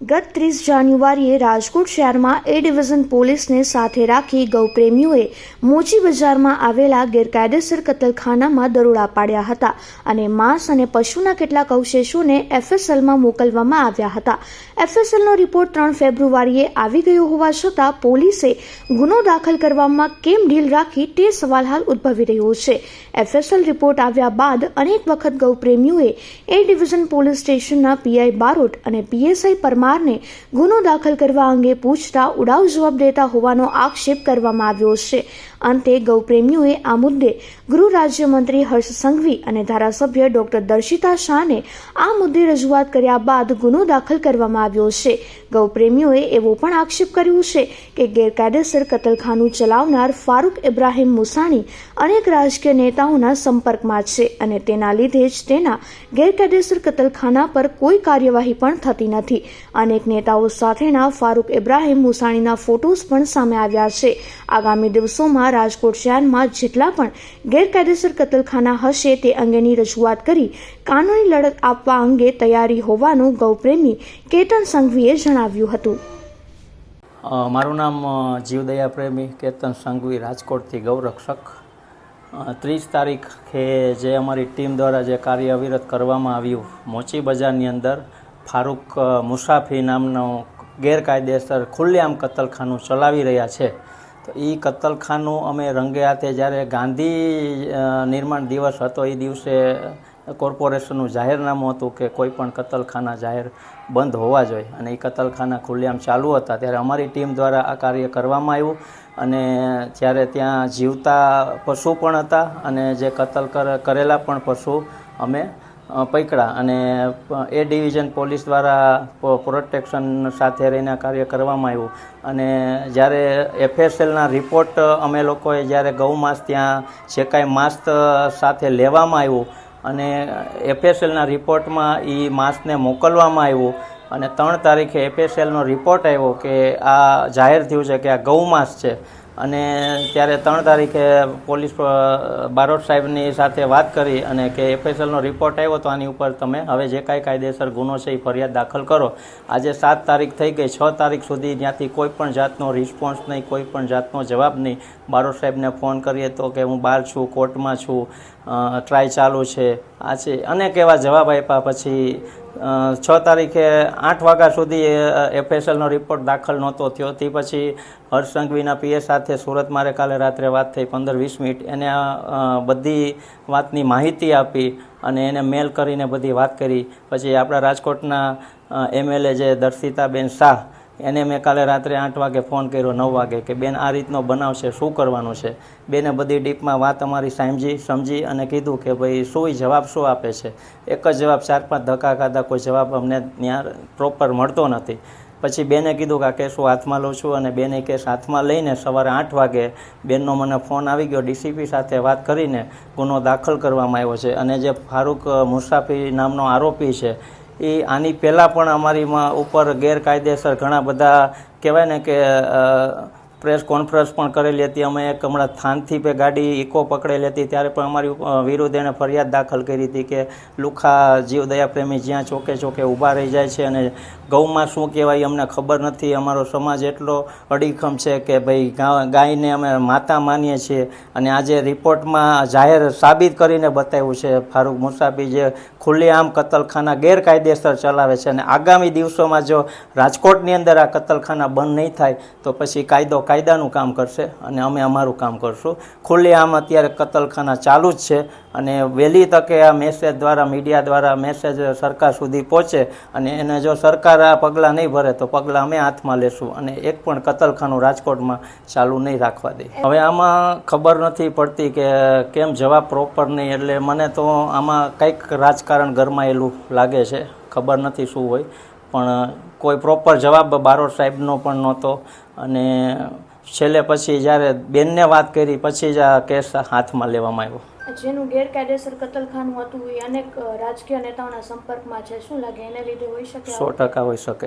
ગત ત્રીસ જાન્યુઆરીએ રાજકોટ શહેરમાં એ ડિવિઝન પોલીસને સાથે રાખી ગૌપ્રેમીઓએ મોચી બજારમાં આવેલા ગેરકાયદેસર કતલખાનામાં દરોડા પાડ્યા હતા અને માંસ અને પશુના કેટલાક અવશેષોને એફએસએલમાં મોકલવામાં આવ્યા હતા. એફએસએલનો રિપોર્ટ ત્રણ ફેબ્રુઆરીએ આવી ગયો હોવા છતાં પોલીસે ગુનો દાખલ કરવામાં કેમ ઢીલ રાખી તે સવાલ હાલ ઉદ્ભવી રહ્યો છે. એફએસએલ રિપોર્ટ આવ્યા બાદ અનેક વખત ગૌપ્રેમીઓએ એ ડિવિઝન પોલીસ સ્ટેશનના પીઆઈ બારોટ અને પીએસઆઈ પરમારને ગુનો દાખલ કરવા અંગે પૂછતા ઉડાવ જવાબ દેતા હોવાનો આક્ષેપ કરવામાં આવ્યો છે. અંતે ગૌપ્રેમીઓએ આ મુદ્દે ગૃહ રાજ્યમંત્રી હર્ષ સંઘવી અને ધારાસભ્ય ડોક્ટર દર્શિતા શાહને આ મુદ્દે રજૂઆત કર્યા બાદ ગુનો દાખલ કરવામાં આવ્યો છે. ગૌપ્રેમીઓએ એવો પણ આક્ષેપ કર્યો છે કે ગેરકાયદેસર કતલખાનું ચલાવનાર ફારૂક ઇબ્રાહીમ મુસાણી અનેક રાજકીય નેતાઓના સંપર્કમાં છે અને તેના લીધે જ તેના ગેરકાયદેસર કતલખાના પર કોઈ કાર્યવાહી પણ થતી નથી. અનેક નેતાઓ સાથેના ફારૂક ઇબ્રાહીમ મુસાણીના ફોટોસ પણ સામે આવ્યા છે. આગામી દિવસોમાં રાજકોટ શહેરમાં જેટલા પણ ગેરકાયદેસર કતલખાના હશે તે અંગેની રજૂઆત કરી કાનૂની લડત આપવા અંગે તૈયારી હોવાનું ગૌપ્રેમી કેતન સંઘવીએ જણાવ્યું હતું. મારું નામ જીવદયા પ્રેમી કેતન સંઘવી રાજકોટથી ગૌરક્ષક. ત્રીસ તારીખે જે અમારી ટીમ દ્વારા જે કાર્ય અવિરત કરવામાં આવ્યું મોચી બજારની અંદર ફારૂક મુસાફી નામનો ગેરકાયદેસર ખુલ્લેઆમ કતલખાનું ચલાવી રહ્યા છે. તો એ કતલખાનું અમે રંગે હાથે જ્યારે ગાંધી નિર્માણ દિવસ હતો એ દિવસે કોર્પોરેશનનું જાહેરનામું હતું કે કોઈ પણ કતલખાના જાહેર બંધ હોવા જોઈએ. અને એ કતલખાના ખુલ્લેઆમ ચાલુ હતા ત્યારે અમારી ટીમ દ્વારા આ કાર્ય કરવામાં આવ્યું. અને જ્યારે ત્યાં જીવતા પશુ પણ હતા અને જે કતલ કર- કરેલા પણ પશુ અમે પકડ્યા અને એ ડિવિઝન પોલીસ દ્વારા પ્રોટેક્શન સાથે રહીને કાર્ય કરવામાં આવ્યું. અને જ્યારે એફએસએલના રિપોર્ટ અમે લોકોએ જ્યારે ગૌમાંસ ત્યાં જે કાંઈ માંસ સાથે લેવામાં આવ્યું અને એફએસએલના રિપોર્ટમાં એ માસ્કને મોકલવામાં આવ્યું અને ત્રણ તારીખે એફએસએલનો રિપોર્ટ આવ્યો કે આ જાહેર થયું છે કે આ ગૌમાંસ છે. અને ત્યારે ત્રણ તારીખે પોલીસ બારોટ સાહેબની સાથે વાત કરી અને કે એફએસએલનો રિપોર્ટ આવ્યો તો આની ઉપર તમે હવે જે કાંઈ કાયદેસર ગુનો છે એ ફરિયાદ દાખલ કરો. આજે સાત તારીખ થઈ ગઈ, છ તારીખ સુધી ત્યાંથી કોઈ પણ જાતનો રિસ્પોન્સ નહીં, કોઈ પણ જાતનો જવાબ નહીં. બારોટ સાહેબને ફોન કરીએ તો કે હું બહાર છું, કોર્ટમાં છું ટ્રાય ચાલુ છે, આ છે. અનેક એવા જવાબ આપ્યા પછી છ તારીખે આઠ વાગ્યા સુધી એફએસએલનો રિપોર્ટ દાખલ નહોતો થયો. તે પછી હર્ષ સંઘવીના પીએ સાથે સુરત મારે કાલે રાત્રે વાત થઈ પંદર વીસ મિનિટ. એને બધી વાતની માહિતી આપી અને એને મેલ કરીને બધી વાત કરી. પછી આપણા રાજકોટના એમએલએ જે દર્શિતાબેન શાહ એને મેં કાલે રાત્રે આઠ વાગે ફોન કર્યો, નવ વાગે કે, બેન, આ રીતનો બનાવ છે શું કરવાનું છે? બેને બધી ડીપમાં વાત અમારી સાંભજી સમજી અને કીધું કે, ભાઈ શું જવાબ શું આપે છે? એક જ જવાબ, ચાર પાંચ ધક્કા ખાધા, કોઈ જવાબ અમને ત્યાં પ્રોપર મળતો નથી. પછી બેને કીધું કે, આ કેસ હું હાથમાં લઉં છું. અને બેને કેસ હાથમાં લઈને સવારે આઠ વાગે બેનનો મને ફોન આવી ગયો, ડીસીપી સાથે વાત કરીને ગુનો દાખલ કરવામાં આવ્યો છે. અને જે ફારૂક મુસાફી નામનો આરોપી છે એ આની પહેલાં પણ અમારીમાં ઉપર ગેરકાયદેસર ઘણા બધા કહેવાય ને કે પ્રેસ કોન્ફરન્સ પણ કરેલી હતી. અમે એક હમણાં થાનથી પે ગાડી ઇકો પકડેલી હતી. ત્યારે પણ અમારી વિરુદ્ધ એણે ફરિયાદ દાખલ કરી હતી કે લુખા જીવદયા પ્રેમી જ્યાં ચોકે ચોકે ઊભા રહી જાય છે અને ગૌમાં શું કહેવાય અમને ખબર નથી. અમારો સમાજ એટલો અડીખમ છે કે ભાઈ ગાયને અમે માતા માનીએ છીએ. અને આજે રિપોર્ટમાં જાહેર સાબિત કરીને બતાવ્યું છે, ફારૂક મુસાફી જે ખુલ્લેઆમ કતલખાના ગેરકાયદેસર ચલાવે છે. અને આગામી દિવસોમાં જો રાજકોટની અંદર આ કતલખાના બંધ નહીં થાય, તો પછી કાયદો કાયદાનું કામ કરશે અને અમે અમારું કામ કરશું. ખુલ્લેઆમ અત્યારે કતલખાના ચાલુ જ છે અને વહેલી તકે આ મેસેજ દ્વારા મીડિયા દ્વારા મેસેજ સરકાર સુધી પહોંચે અને એને જો સરકાર આ પગલાં નહીં ભરે તો પગલાં અમે હાથમાં લેશું અને એક પણ કતલખાનું રાજકોટમાં ચાલુ નહીં રાખવા દે. હવે આમાં ખબર નથી પડતી કે કેમ જવાબ પ્રોપર નહીં એટલે મને તો આમાં કંઈક રાજકારણ ગરમાયેલું લાગે છે. ખબર નથી શું હોય. પણ કોઈ પ્રોપર જવાબ બારોટ સાહેબનો પણ નહોતો. અને છેલ્લે પછી જ્યારે બેનને વાત કરી પછી જ આ કેસ હાથમાં લેવામાં આવ્યો. જેનું ગેરકાયદેસર કતલખાનું હતું એ અનેક રાજકીય નેતાઓના સંપર્કમાં છે. શું લાગે એને લીધે હોઈ શકે સો ટકા હોઈ શકે.